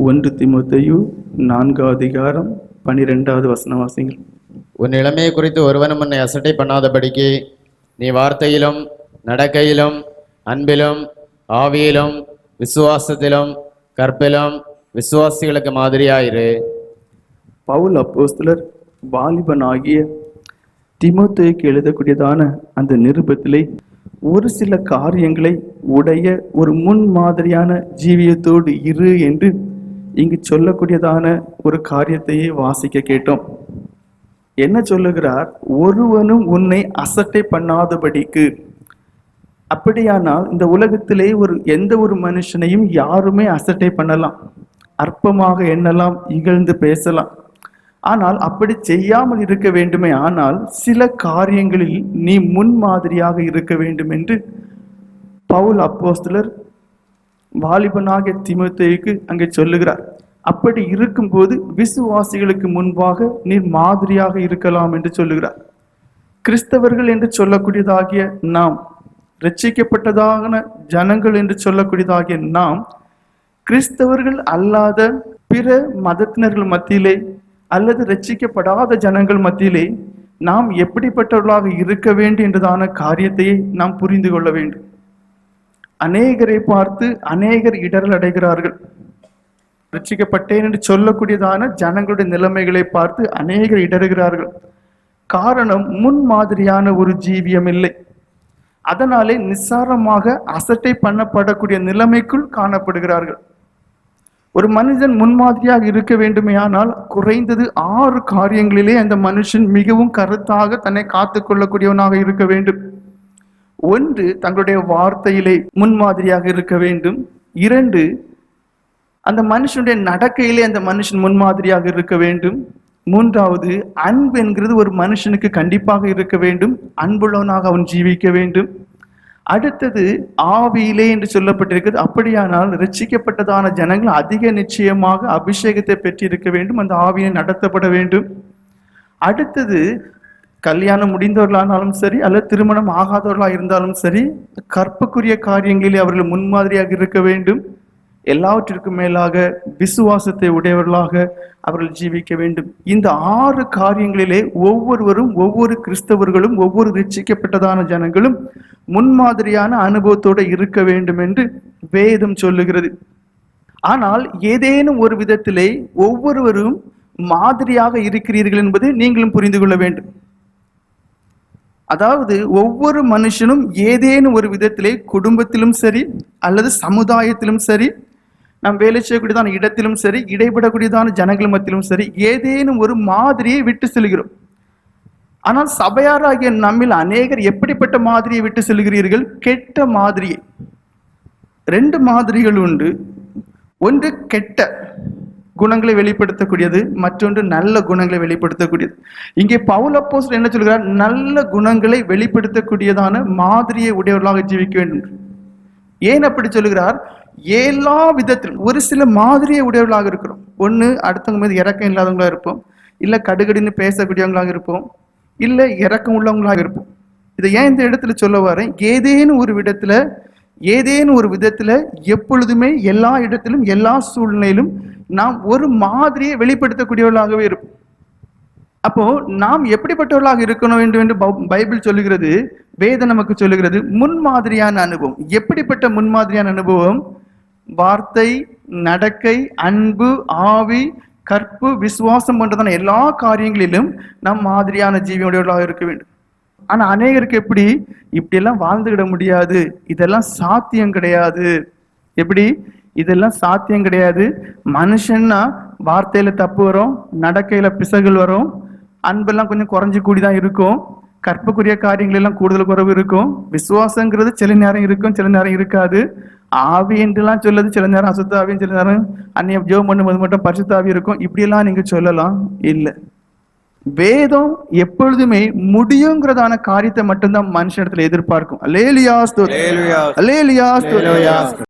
ஒன்று திமுத்தையு நான்காவது அதிகாரம் பனிரெண்டாவது வசனம் வாசிங்கள் உன் இளமையை குறித்து ஒருவனும் உன்னை அசட்டை பண்ணாதபடிக்கு நீ வார்த்தையிலும் நடக்கையிலும் அன்பிலும் ஆவியிலும் விசுவாசத்திலும் கற்பிலும் விசுவாசிகளுக்கு மாதிரியாயிரு. பவுல் அப்போஸ்தலர் வாலிபனாகிய திமோத்தேயுக்கு எழுதக்கூடியதான அந்த நிருபத்திலே ஒரு சில காரியங்களை உடைய ஒரு முன் மாதிரியான ஜீவியத்தோடு இரு என்று இங்கு சொல்லக்கூடியதான ஒரு காரியத்தையே வாசிக்க கேட்டோம். என்ன சொல்லுகிறார்? ஒருவனும் உன்னை அசட்டை பண்ணாதபடிக்கு. அப்படியானால் இந்த உலகத்திலே ஒரு எந்த ஒரு மனுஷனையும் யாருமே அசட்டை பண்ணலாம். அற்பமாக எண்ணலாம் இகழ்ந்து பேசலாம். ஆனால் அப்படி செய்யாமல் இருக்க வேண்டுமே. ஆனால் சில காரியங்களில் நீ முன்மாதிரியாக இருக்க வேண்டும் என்று பவுல் அப்போஸ்தலர் வாலிபனாகிய திமுத்தேயுக்கு அங்கே சொல்லுகிறார் அப்படி இருக்கும்போது விசுவாசிகளுக்கு முன்பாக நீர் மாதிரியாக இருக்கலாம் என்று சொல்லுகிறார். கிறிஸ்தவர்கள் என்று சொல்லக்கூடியதாகிய நாம் ரட்சிக்கப்பட்டதான ஜனங்கள் என்று சொல்லக்கூடியதாகிய நாம் கிறிஸ்தவர்கள் அல்லாத பிற மதத்தினர்கள் மத்தியிலே அல்லது ரட்சிக்கப்படாத ஜனங்கள் மத்தியிலே நாம் எப்படிப்பட்டவர்களாக இருக்க வேண்டும் என்றதான காரியத்தையே நாம் புரிந்து கொள்ள வேண்டும். அநேகரை பார்த்து அநேகர் இடரல் அடைகிறார்கள். ரட்சிக்கப்பட்டேன் என்று சொல்லக்கூடியதான ஜனங்களுடைய நிலைமைகளை பார்த்து அநேகர் இடறுகிறார்கள். காரணம் முன் மாதிரியான ஒரு ஜீவியம் இல்லை. அதனாலே நிஸ்சாரமாக அசட்டை பண்ணப்படக்கூடிய நிலைமைக்குள் காணப்படுகிறார்கள். ஒரு மனிதன் முன்மாதிரியாக இருக்க வேண்டுமேயானால் குறைந்தது ஆறு காரியங்களிலே அந்த மனுஷன் மிகவும் கருத்தாக தன்னை காத்து கொள்ளக்கூடியவனாக இருக்க வேண்டும். ஒன்று தங்களுடைய வார்த்தையிலே முன்மாதிரியாக இருக்க வேண்டும். இரண்டு அந்த மனுஷனுடைய நடக்கையிலே அந்த மனுஷன் முன்மாதிரியாக இருக்க வேண்டும். மூன்றாவது அன்பு என்கிறது ஒரு மனுஷனுக்கு கண்டிப்பாக இருக்க வேண்டும். அன்புள்ளவனாக அவன் ஜீவிக்க வேண்டும். அடுத்தது ஆவியிலே என்று சொல்லப்பட்டிருக்கிறது அப்படியானால் ரட்சிக்கப்பட்டதான ஜனங்கள் அதிக நிச்சயமாக அபிஷேகத்தை பெற்றிருக்க வேண்டும். அந்த ஆவியை நடத்தப்பட வேண்டும். அடுத்தது கல்யாணம் முடிந்தவர்களானாலும் சரி அல்லது திருமணம் ஆகாதவர்களாக இருந்தாலும் சரி கற்புக்குரிய காரியங்களில் அவர்கள் முன்மாதிரியாக இருக்க வேண்டும். எல்லாவற்றிற்கும் மேலாக விசுவாசத்தை உடையவர்களாக அவர்கள் ஜீவிக்க வேண்டும். இந்த ஆறு காரியங்களிலே ஒவ்வொருவரும் ஒவ்வொரு கிறிஸ்தவர்களும் ஒவ்வொரு ரட்சிக்கப்பட்டதான ஜனங்களும் முன்மாதிரியான அனுபவத்தோடு இருக்க வேண்டும் என்று வேதம் சொல்லுகிறது. ஆனால் ஏதேனும் ஒரு விதத்திலே ஒவ்வொருவரும் மாதிரியாக இருக்கிறீர்கள் என்பதை நீங்களும் புரிந்து கொள்ள வேண்டும். அதாவது ஒவ்வொரு மனுஷனும் ஏதேனும் ஒரு விதத்திலே குடும்பத்திலும் சரி அல்லது சமுதாயத்திலும் சரி நாம் வேலை செய்யக்கூடியதான இடத்திலும் சரி இடைப்படக்கூடியதான ஜனங்கள் மத்தியிலும் சரி ஏதேனும் ஒரு மாதிரியை விட்டு செல்கிறோம். ஆனால் சபையாராகிய நம்மில் அநேகர் எப்படிப்பட்ட மாதிரியை விட்டு செல்கிறீர்கள்? கெட்ட மாதிரியை. ரெண்டு மாதிரிகள் உண்டு. ஒன்று கெட்ட. குணங்களை வெளிப்படுத்தக்கூடியது மற்றொன்று நல்ல குணங்களை வெளிப்படுத்தக்கூடியது. இங்கே பவுல் அப்போஸ் என்ன சொல்கிறார்? நல்ல குணங்களை வெளிப்படுத்தக்கூடியதான மாதிரியை உடையவர்களாக ஜீவிக்க வேண்டும். ஏன் அப்படி சொல்கிறார்? எல்லா விதத்திலும் ஒரு சில மாதிரியை உடையவர்களாக இருக்கிறோம். ஒன்று அடுத்தவங்க மீது இறக்கம் இல்லாதவங்களாக இருப்போம். இல்லை கடுகடின்னு பேசக்கூடியவங்களாக இருப்போம். இல்லை இறக்கம் உள்ளவங்களாக இருப்போம். இதை ஏன் இந்த இடத்துல சொல்ல வரேன்? ஏதேனும் ஒரு விதத்தில் ஏதேனும் ஒரு விதத்தில் எப்பொழுதுமே எல்லா இடத்திலும் எல்லா சூழ்நிலையிலும் நாம் ஒரு மாதிரியை வெளிப்படுத்தக்கூடியவர்களாகவே இருப்போம். அப்போ நாம் எப்படிப்பட்டவர்களாக இருக்கணும் வேண்டும் என்று பைபிள் சொல்லுகிறது வேதம் நமக்கு சொல்லுகிறது முன்மாதிரியான அனுபவம். எப்படிப்பட்ட முன்மாதிரியான அனுபவம்? வார்த்தை நடக்கை அன்பு ஆவி கற்பு விசுவாசம் போன்றதான எல்லா காரியங்களிலும் நாம் மாதிரியான ஜீவியுடையவர்களாக இருக்க வேண்டும். ஆனா அநேகருக்கு எப்படி? இப்படியெல்லாம் வாழ்ந்துவிட முடியாது. இதெல்லாம் சாத்தியம் கிடையாது. எப்படி? இதெல்லாம் சாத்தியம் கிடையாது. மனுஷன்னா வார்த்தையில தப்பு வரும் நடக்கையில பிசகுகள் வரும் அன்பெல்லாம் கொஞ்சம் குறைஞ்சு கூடி தான் இருக்கும். கற்புக்குரிய காரியங்கள் எல்லாம் கூடுதல் குறைவு இருக்கும். விசுவாசங்கிறது சில நேரம் இருக்கும் சில நேரம் இருக்காது. ஆவி என்றெல்லாம் சொல்லுது சில நேரம் அசுத்த ஆவியும் சில நேரம் அந்நிய ஜோம் பண்ணும்போது மட்டும் பரிசுத்த ஆவி இருக்கும். இப்படியெல்லாம் நீங்க சொல்லலாம்? இல்லை. வேதம் எப்பொழுதுமே முடியுங்கிறதான காரியத்தை மட்டும்தான் மனுஷனிடத்துல எதிர்பார்க்கும். அலேலியா ஸ்தோத்திரம். Hallelujah. அலேலியா ஸ்தோத்திரம்.